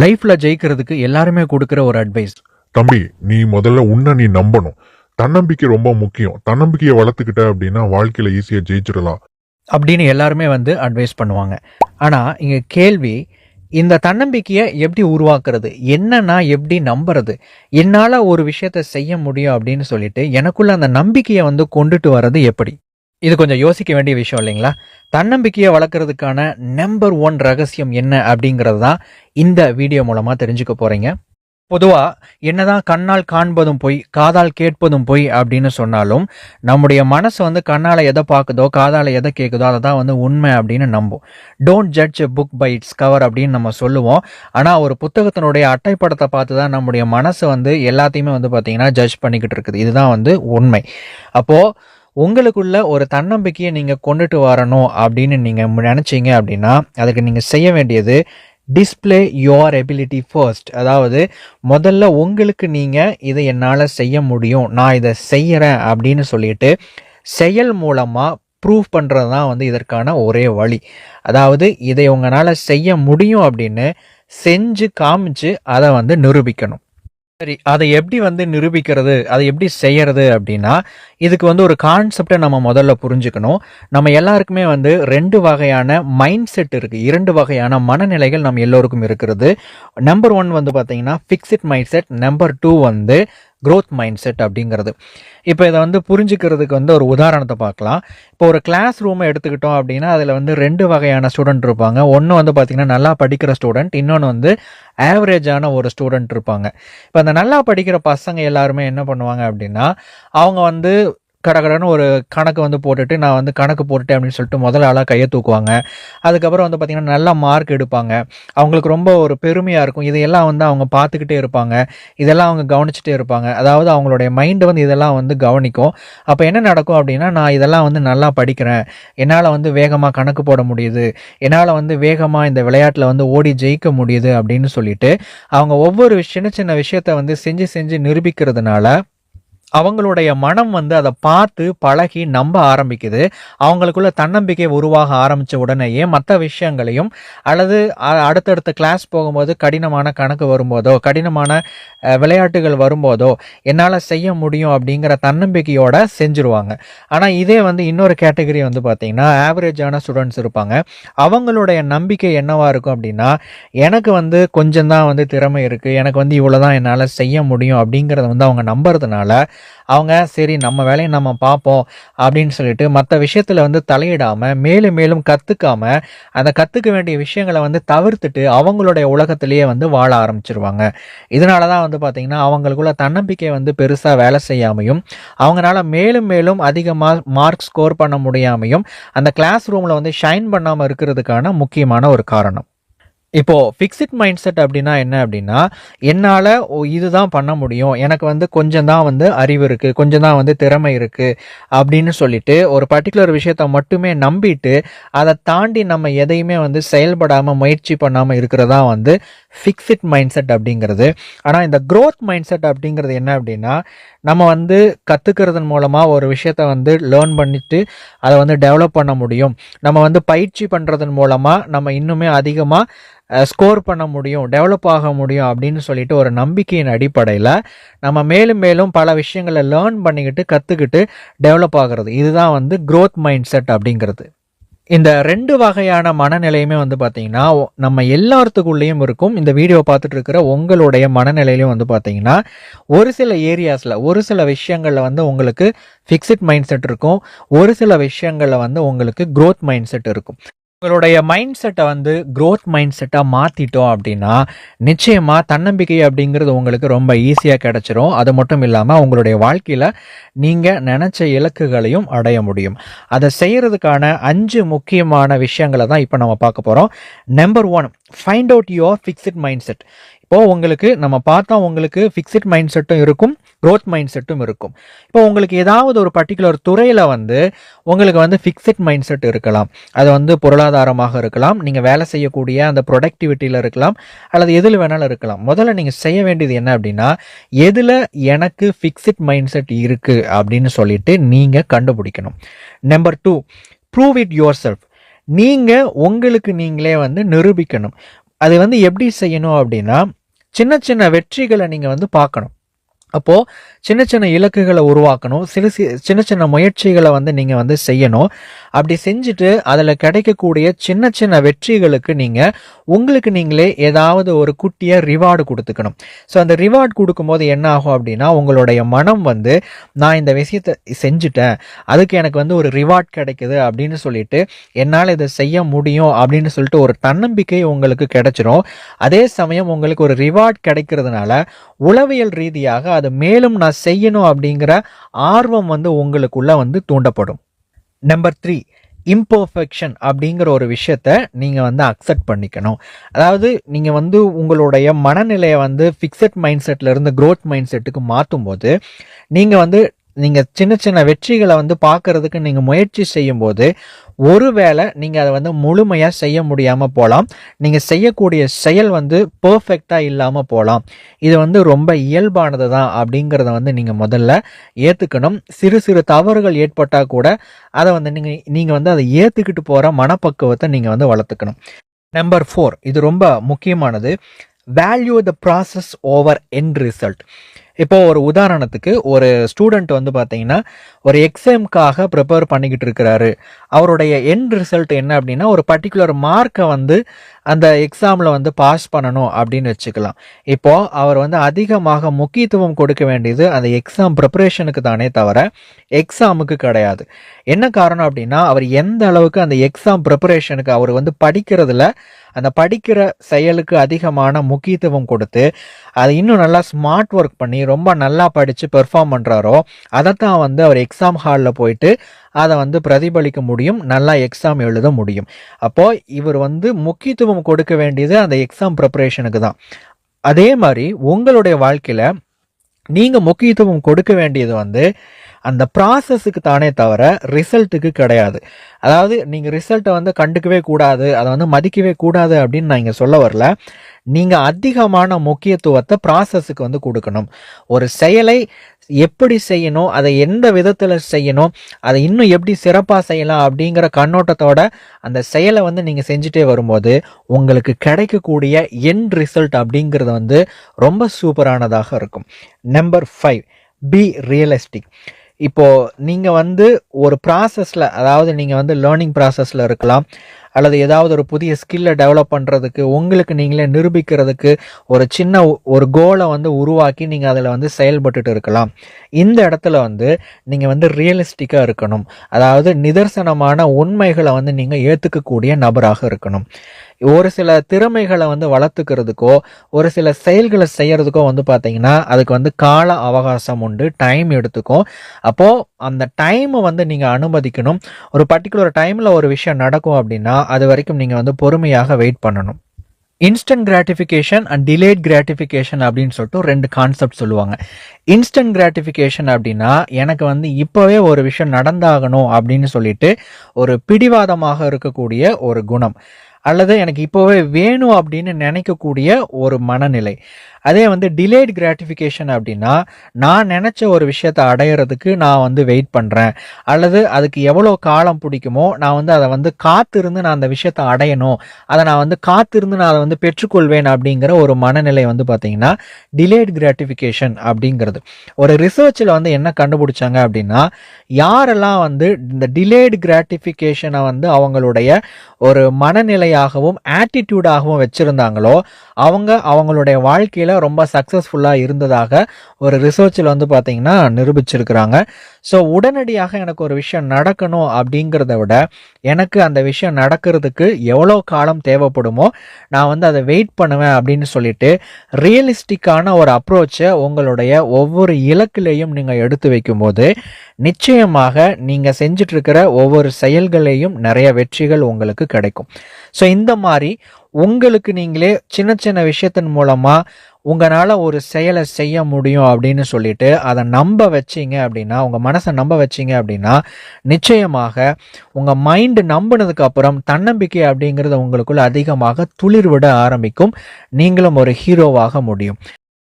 லைஃப்ல ஜெயிக்கிறதுக்கு எல்லாருமே கொடுக்குற ஒரு அட்வைஸ் தம்பி நீ முதல்ல உன்னை நீ நம்பணும். தன்னம்பிக்கை ரொம்ப முக்கியம். தன்னம்பிக்கையை வளர்த்துக்கிட்ட அப்படின்னா வாழ்க்கையில ஈஸியா ஜெயிச்சிடலாம். அப்படின்னு எல்லாருமே வந்து அட்வைஸ் பண்ணுவாங்க. ஆனா இங்க கேள்வி இந்த தன்னம்பிக்கையை எப்படி உருவாக்குறது? என்னன்னா எப்படி நம்புறது? என்னால ஒரு விஷயத்த செய்ய முடியும் அப்படின்னு சொல்லிட்டு எனக்குள்ள அந்த நம்பிக்கையை வந்து கொண்டுட்டு வர்றது எப்படி? இது கொஞ்சம் யோசிக்க வேண்டிய விஷயம் இல்லைங்களா? தன்னம்பிக்கையை வளர்க்குறதுக்கான நம்பர் ஒன் ரகசியம் என்ன அப்படிங்கிறது தான் இந்த வீடியோ மூலமாக தெரிஞ்சுக்க போகிறீங்க பொதுவாக என்னதான் கண்ணால் காண்பதும் பொய் காதால் கேட்பதும் பொய் அப்படின்னு சொன்னாலும் நம்முடைய மனசு வந்து கண்ணால் எதை பார்க்குதோ காதால் எதை கேட்குதோ அதை தான் வந்து உண்மை அப்படின்னு நம்பும். Don't judge book by its cover அப்படின்னு நம்ம சொல்லுவோம். ஆனால் ஒரு புத்தகத்தினுடைய அட்டைப்படத்தை பார்த்து தான் நம்முடைய மனசு வந்து எல்லாத்தையுமே வந்து பார்த்தீங்கன்னா ஜட்ஜ் பண்ணிக்கிட்டு இருக்குது. இதுதான் வந்து உண்மை. அப்போது உங்களுக்குள்ள ஒரு தன்னம்பிக்கையை நீங்கள் கொண்டுட்டு வரணும் அப்படின்னு நீங்கள் நினச்சிங்க அப்படின்னா அதுக்கு நீங்கள் செய்ய வேண்டியது டிஸ்ப்ளே யோர் எபிலிட்டி ஃபர்ஸ்ட் அதாவது முதல்ல உங்களுக்கு நீங்கள் இதை என்னால் செய்ய முடியும் நான் இதை செய்கிறேன் அப்படின்னு சொல்லிட்டு செயல் மூலமாக ப்ரூவ் பண்ணுறது தான் வந்து இதற்கான ஒரே வழி. அதாவது இதை உங்களால் செய்ய முடியும் அப்படின்னு செஞ்சு காமிச்சு அதை வந்து நிரூபிக்கணும். சரி அதை எப்படி வந்து நிரூபிக்கிறது அதை எப்படி செய்யறது அப்படின்னா இதுக்கு வந்து ஒரு கான்செப்டை நம்ம முதல்ல புரிஞ்சுக்கணும். நம்ம எல்லாருக்குமே வந்து ரெண்டு வகையான மைண்ட் செட் இருக்கு. இரண்டு வகையான மனநிலைகள் நம்ம எல்லோருக்கும் இருக்கிறது. நம்பர் ஒன் வந்து பார்த்தீங்கன்னா fixed mind set number two வந்து க்ரோத் மைண்ட் செட் அப்படிங்கிறது. இப்போ இதை வந்து புரிஞ்சுக்கிறதுக்கு வந்து ஒரு உதாரணத்தை பார்க்கலாம். இப்போ ஒரு கிளாஸ் ரூமை எடுத்துக்கிட்டோம் அப்படின்னா அதில் வந்து ரெண்டு வகையான ஸ்டூடெண்ட் இருப்பாங்க. ஒன்று வந்து பார்த்திங்கன்னா நல்லா படிக்கிற ஸ்டூடெண்ட் இன்னொன்று வந்து ஆவரேஜான ஒரு ஸ்டூடெண்ட் இருப்பாங்க. இப்போ அந்த நல்லா படிக்கிற பசங்க எல்லாருமே என்ன பண்ணுவாங்க அப்படின்னா அவங்க வந்து கடகடன்னு ஒரு கணக்கு வந்து போட்டுட்டு நான் வந்து கணக்கு போட்டுட்டேன் அப்படின்னு சொல்லிட்டு முதல் ஆளாக கையை தூக்குவாங்க. அதுக்கப்புறம் வந்து பார்த்திங்கன்னா நல்ல மார்க் எடுப்பாங்க. அவங்களுக்கு ரொம்ப ஒரு பெருமையாக இருக்கும். இதையெல்லாம் வந்து அவங்க பார்த்துக்கிட்டே இருப்பாங்க. இதெல்லாம் அவங்க கவனிச்சுட்டே இருப்பாங்க. அதாவது அவங்களுடைய மைண்டு வந்து இதெல்லாம் வந்து கவனிக்கும். அப்போ என்ன நடக்கும் அப்படின்னா நான் இதெல்லாம் வந்து நல்லா படிக்கிறேன். என்னால் வந்து வேகமாக கணக்கு போட முடியுது. என்னால் வந்து வேகமாக இந்த விளையாட்டில் வந்து ஓடி ஜெயிக்க முடியுது அப்படின்னு சொல்லிட்டு அவங்க ஒவ்வொரு சின்ன சின்ன விஷயத்த வந்து செஞ்சு செஞ்சு நிரூபிக்கிறதுனால அவங்களுடைய மனம் வந்து அதை பார்த்து பழகி நம்ப ஆரம்பிக்குது. அவங்களுக்குள்ள தன்னம்பிக்கை உருவாக ஆரம்பித்த உடனேயே மற்ற விஷயங்களையும் அல்லது அ- அடுத்தடுத்த கிளாஸ் போகும்போது கடினமான கணக்கு வரும்போதோ கடினமான விளையாட்டுகள் வரும்போதோ என்னால் செய்ய முடியும் அப்படிங்கிற தன்னம்பிக்கையோட செஞ்சுருவாங்க. ஆனால் இதே வந்து இன்னொரு கேட்டகரி வந்து பார்த்திங்கன்னா ஆவரேஜான ஸ்டூடெண்ட்ஸ் இருப்பாங்க. அவங்களுடைய நம்பிக்கை என்னவாக இருக்கும் அப்படின்னா எனக்கு வந்து கொஞ்சம் தான் வந்து திறமை இருக்குது எனக்கு வந்து இவ்வளோ தான் என்னால் செய்ய முடியும் அப்படிங்கிறத வந்து அவங்க நம்புறதுனால அவங்க சரி நம்ம வேலையை நம்ம பார்ப்போம் அப்படின்னு சொல்லிட்டு மற்ற விஷயத்தில் வந்து தலையிடாமல் மேலும் மேலும் கற்றுக்காம அந்த கற்றுக்க வேண்டிய விஷயங்களை வந்து தவிர்த்துட்டு அவங்களுடைய உலகத்திலேயே வந்து வாழ ஆரம்பிச்சிருவாங்க. இதனால தான் வந்து பார்த்திங்கன்னா அவங்களுக்குள்ள தன்னம்பிக்கை வந்து பெருசாக வேலை செய்யாமையும் அவங்களால மேலும் மேலும் அதிகமாக மார்க் ஸ்கோர் பண்ண முடியாமையும் அந்த கிளாஸ் ரூமில் வந்து ஷைன் பண்ணாமல் இருக்கிறதுக்கான முக்கியமான ஒரு காரணம். இப்போ ஃபிக்ஸிட் மைண்ட் செட் அப்படின்னா என்ன அப்படின்னா என்னால் இதுதான் பண்ண முடியும். எனக்கு வந்து கொஞ்சம் தான் வந்து அறிவு இருக்குது கொஞ்சம் தான் வந்து திறமை இருக்குது அப்படின்னு சொல்லிட்டு ஒரு பர்டிகுலர் விஷயத்த மட்டுமே நம்பிட்டு அதை தாண்டி நம்ம எதையுமே வந்து செயல்படாமல் முயற்சி பண்ணாமல் இருக்கிறதா வந்து ஃபிக்ஸிட் மைண்ட் செட் அப்படிங்கிறது. ஆனால் இந்த க்ரோத் மைண்ட் செட் அப்படிங்கிறது என்ன அப்படின்னா நம்ம வந்து கற்றுக்கிறதன் மூலமாக ஒரு விஷயத்த வந்து லேர்ன் பண்ணிட்டு அதை வந்து டெவலப் பண்ண முடியும். நம்ம வந்து பயிற்சி பண்ணுறதன் மூலமாக நம்ம இன்னுமே அதிகமாக ஸ்கோர் பண்ண முடியும் டெவலப் ஆக முடியும் அப்படின்னு சொல்லிட்டு ஒரு நம்பிக்கையின் அடிப்படையில் நம்ம மேலும் மேலும் பல விஷயங்களை லேர்ன் பண்ணிக்கிட்டு கற்றுக்கிட்டு டெவலப் ஆகிறது. இதுதான் வந்து க்ரோத் மைண்ட் செட் அப்படிங்கிறது. இந்த ரெண்டு வகையான மனநிலையுமே வந்து பார்த்தீங்கன்னா நம்ம எல்லாத்துக்குள்ளேயும் இருக்கும். இந்த வீடியோ பார்த்துட்டு இருக்கிற உங்களுடைய மனநிலையிலையும் வந்து பார்த்தீங்கன்னா ஒரு சில ஏரியாஸில் ஒரு சில விஷயங்களில் வந்து உங்களுக்கு ஃபிக்ஸட் மைண்ட் செட் இருக்கும். ஒரு சில விஷயங்களில் வந்து உங்களுக்கு க்ரோத் மைண்ட் செட் இருக்கும். உங்களுடைய மைண்ட் செட்டை வந்து க்ரோத் மைண்ட் செட்டாக மாற்றிட்டோம் அப்படின்னா நிச்சயமாக தன்னம்பிக்கை அப்படிங்கிறது உங்களுக்கு ரொம்ப ஈஸியாக கிடச்சிரும். அது மட்டும் இல்லாமல் உங்களுடைய வாழ்க்கையில் நீங்கள் நினச்ச இலக்குகளையும் அடைய முடியும். அதை செய்கிறதுக்கான அஞ்சு முக்கியமான விஷயங்களை தான் இப்போ நம்ம பார்க்க போகிறோம் number one find out your fixed mind set இப்போ உங்களுக்கு நம்ம பார்த்தா உங்களுக்கு ஃபிக்ஸட் மைண்ட் செட்டும் இருக்கும் க்ரோத் மைண்ட் செட்டும் இருக்கும். இப்போ உங்களுக்கு ஏதாவது ஒரு பர்டிகுலர் துறையில் வந்து உங்களுக்கு வந்து ஃபிக்ஸட் மைண்ட் செட் இருக்கலாம். அது வந்து பொருளாதாரமாக இருக்கலாம் நீங்கள் வேலை செய்யக்கூடிய அந்த ப்ரொடக்டிவிட்டியில் இருக்கலாம் அல்லது எதில் வேணாலும் இருக்கலாம். முதல்ல நீங்கள் செய்ய வேண்டியது என்ன அப்படின்னா எதில் எனக்கு ஃபிக்ஸட் மைண்ட் செட் இருக்குது அப்படின்னு சொல்லிட்டு நீங்கள் கண்டுபிடிக்கணும். Number two prove it yourself நீங்கள் உங்களுக்கு நீங்களே வந்து நிரூபிக்கணும். அது வந்து எப்படி செய்யணும் அப்படின்னா சின்ன சின்ன வெற்றிகளை நீங்கள் வந்து பார்க்கணும். அப்போது சின்ன சின்ன இலக்குகளை உருவாக்கணும். சிறு சி சின்ன சின்ன முயற்சிகளை வந்து நீங்கள் வந்து செய்யணும். அப்படி செஞ்சுட்டு அதில் கிடைக்கக்கூடிய சின்ன சின்ன வெற்றிகளுக்கு நீங்கள் உங்களுக்கு நீங்களே ஏதாவது ஒரு குட்டியாக ரிவார்டு கொடுத்துக்கணும். ஸோ அந்த ரிவார்டு கொடுக்கும்போது என்ன ஆகும் அப்படின்னா உங்களுடைய மனம் வந்து நான் இந்த விஷயத்தை செஞ்சுட்டேன். அதுக்கு எனக்கு வந்து ஒரு ரிவார்ட் கிடைக்குது அப்படின்னு சொல்லிட்டு என்னால் இதை செய்ய முடியும் அப்படின்னு சொல்லிட்டு ஒரு தன்னம்பிக்கை உங்களுக்கு கிடைச்சிரும். அதே சமயம் உங்களுக்கு ஒரு ரிவார்ட் கிடைக்கிறதுனால உளவியல் ரீதியாக அது மேலும் நான் செய்யணும் அப்படிங்கிற ஆர்வம் வந்து உங்களுக்குள்ள வந்து தூண்டப்படும். நம்பர் த்ரீ இம்பர்ஃபெக்ஷன் அப்படிங்கிற ஒரு விஷயத்த நீங்கள் வந்து அக்செப்ட் பண்ணிக்கணும். அதாவது நீங்கள் வந்து உங்களுடைய மனநிலையை வந்து ஃபிக்ஸட் மைண்ட் செட்லேருந்து க்ரோத் மைண்ட் செட்டுக்கு மாற்றும் போது நீங்கள் வந்து நீங்கள் சின்ன சின்ன வெற்றிகளை வந்து பார்க்கறதுக்கு நீங்கள் முயற்சி செய்யும்போது ஒருவேளை நீங்கள் அதை வந்து முழுமையாக செய்ய முடியாமல் போகலாம் நீங்கள் செய்யக்கூடிய செயல் வந்து பர்ஃபெக்டாக இல்லாமல் போகலாம் இது வந்து ரொம்ப இயல்பானது தான் அப்படிங்கிறத வந்து நீங்கள் முதல்ல ஏற்றுக்கணும் சிறு சிறு தவறுகள் ஏற்பட்டால் கூட அதை வந்து நீங்கள் நீங்கள் வந்து அதை ஏற்றுக்கிட்டு போகிற மனப்பக்குவத்தை நீங்கள் வந்து வளர்த்துக்கணும். நம்பர் ஃபோர் இது ரொம்ப முக்கியமானது. Value the process over N result இப்போ ஒரு உதாரணத்துக்கு ஒரு ஸ்டூடெண்ட் வந்து பார்த்தீங்கன்னா ஒரு எக்ஸாமுக்காக ப்ரிப்பேர் பண்ணிக்கிட்டு இருக்கிறாரு. அவருடைய என் ரிசல்ட் என்ன அப்படின்னா ஒரு பர்டிகுலர் மார்க்கை வந்து அந்த எக்ஸாமில் வந்து பாஸ் பண்ணணும் அப்படின்னு வச்சுக்கலாம். இப்போ அவர் வந்து அதிகமாக முக்கியத்துவம் கொடுக்க வேண்டியது அந்த எக்ஸாம் ப்ரிப்பரேஷனுக்கு தானே தவிர எக்ஸாமுக்கு கிடையாது. என்ன காரணம் அப்படின்னா அவர் எந்த அளவுக்கு அந்த எக்ஸாம் ப்ரிப்பரேஷனுக்கு அவர் வந்து படிக்கிறதுல அந்த படிக்கிற செயலுக்கு அதிகமான முக்கியத்துவம் கொடுத்து அதை இன்னும் நல்லா ஸ்மார்ட் ஒர்க் பண்ணி ரொம்ப நல்லா படித்து பெர்ஃபார்ம் பண்ணுறாரோ அதைத்தான் வந்து அவர் எக்ஸாம் ஹாலில் போயிட்டு அதை வந்து பிரதிபலிக்க முடியும் நல்லா எக்ஸாம் எழுத முடியும். அப்போது இவர் வந்து முக்கியத்துவம் கொடுக்க வேண்டியது அந்த எக்ஸாம் ப்ரிப்பரேஷனுக்கு தான். அதே மாதிரி உங்களுடைய வாழ்க்கையில் நீங்கள் முக்கியத்துவம் கொடுக்க வேண்டியது வந்து அந்த ப்ராசஸுக்கு தானே தவிர ரிசல்ட்டுக்கு கிடையாது. அதாவது நீங்கள் ரிசல்ட்டை வந்து கண்டுக்கவே கூடாது அதை வந்து மதிக்கவே கூடாது அப்படின்னு நான் இங்கே சொல்ல வரல. நீங்கள் அதிகமான முக்கியத்துவத்தை ப்ராசஸுக்கு வந்து கொடுக்கணும். ஒரு செயலை எப்படி செய்யணும் அதை எந்த விதத்தில் செய்யணும் அதை இன்னும் எப்படி சிறப்பாக செய்யலாம் அப்படிங்கிற கண்ணோட்டத்தோட அந்த செயலை வந்து நீங்கள் செஞ்சுட்டே வரும்போது உங்களுக்கு கிடைக்கக்கூடிய என் ரிசல்ட் அப்படிங்கிறது வந்து ரொம்ப சூப்பரானதாக இருக்கும். நம்பர் ஃபைவ் பி ரியலிஸ்டிக் இப்போது நீங்கள் வந்து ஒரு ப்ராசஸில் அதாவது நீங்கள் வந்து லேர்னிங் ப்ராசஸில் இருக்கலாம். அல்லது ஏதாவது ஒரு புதிய ஸ்கில்லை டெவலப் பண்ணுறதுக்கு உங்களுக்கு நீங்களே நிரூபிக்கிறதுக்கு ஒரு சின்ன ஒரு கோலை வந்து உருவாக்கி நீங்கள் அதில் வந்து செயல்பட்டுட்டு இருக்கலாம். இந்த இடத்துல வந்து நீங்கள் வந்து ரியலிஸ்டிக்காக இருக்கணும். அதாவது நிதர்சனமான உண்மைகளை வந்து நீங்கள் ஏற்றுக்கக்கூடிய நபராக இருக்கணும். ஒரு சில திறமைகளை வந்து வளர்த்துக்கிறதுக்கோ ஒரு சில செயல்களை செய்கிறதுக்கோ வந்து பார்த்தீங்கன்னா அதுக்கு வந்து கால அவகாசம் உண்டு டைம் எடுத்துக்கும். அப்போது அந்த டைமை வந்து நீங்கள் அனுமதிக்கணும். ஒரு பர்டிகுலர் டைமில் ஒரு விஷயம் நடக்கும் அப்படின்னா அது வரைக்கும் நீங்கள் வந்து பொறுமையாக வெயிட் பண்ணணும். Instant gratification and delayed gratification அப்படின்னு சொல்லிட்டு ரெண்டு கான்செப்ட் சொல்லுவாங்க. இன்ஸ்டன்ட் கிராட்டிஃபிகேஷன் அப்படின்னா எனக்கு வந்து இப்போவே ஒரு விஷயம் நடந்தாகணும் அப்படின்னு சொல்லிட்டு ஒரு பிடிவாதமாக இருக்கக்கூடிய ஒரு குணம். அல்லது எனக்கு இப்போவே வேணும் அப்படின்னு நினைக்கக்கூடிய ஒரு மனநிலை. அதே வந்து டிலேட் கிராட்டிஃபிகேஷன் அப்படின்னா நான் நினச்ச ஒரு விஷயத்தை அடையிறதுக்கு நான் வந்து வெயிட் பண்ணுறேன் அல்லது அதுக்கு எவ்வளோ காலம் பிடிக்குமோ நான் வந்து அதை வந்து காத்திருந்து நான் அந்த விஷயத்தை அடையணும். அதை நான் வந்து காத்திருந்து நான் அதை வந்து பெற்றுக்கொள்வேன் அப்படிங்கிற ஒரு மனநிலை வந்து பார்த்தீங்கன்னா டிலேட் கிராட்டிஃபிகேஷன் அப்படிங்கிறது. ஒரு ரிசர்ச்சில் வந்து என்ன கண்டுபிடிச்சாங்க அப்படின்னா யாரெல்லாம் வந்து இந்த டிலேட் கிராட்டிஃபிகேஷனை வந்து அவங்களுடைய ஒரு மனநிலையாகவும் ஆட்டிடியூடாகவும் வச்சுருந்தாங்களோ அவங்க அவங்களுடைய வாழ்க்கையில் ரொம்ப சக்ஸஸ்ஃபுல்லாக இருந்ததாக ஒரு ரிசர்ச்சில் வந்து பார்த்தீங்கன்னா நிரூபிச்சிருக்கிறாங்க. ஸோ உடனடியாக எனக்கு ஒரு விஷயம் நடக்கணும் அப்படிங்கிறத விட எனக்கு அந்த விஷயம் நடக்கிறதுக்கு எவ்வளோ காலம் தேவைப்படுமோ நான் வந்து அதை வெயிட் பண்ணுவேன் அப்படின்னு சொல்லிட்டு ரியலிஸ்டிக்கான ஒரு அப்ரோச்சை உங்களுடைய ஒவ்வொரு இலக்கிலையும் நீங்கள் எடுத்து வைக்கும்போது நிச்சயமாக நீங்கள் செஞ்சிட்ருக்கிற ஒவ்வொரு செயல்களையும் நிறைய வெற்றிகள் உங்களுக்கு கிடைக்கும். ஸோ இந்த மாதிரி உங்களுக்கு நீங்களே சின்ன சின்ன விஷயத்தின் மூலமாக உங்களால் ஒரு செயலை செய்ய முடியும் அப்படின்னு சொல்லிட்டு அதை நம்ப வச்சீங்க அப்படின்னா உங்கள் மனசை நம்ப வச்சீங்க அப்படின்னா நிச்சயமாக உங்கள் மைண்டு நம்பினதுக்கு அப்புறம் தன்னம்பிக்கை அப்படிங்கிறது உங்களுக்குள்ள அதிகமாக துளிர் விட ஆரம்பிக்கும். நீங்களும் ஒரு ஹீரோவாக முடியும்.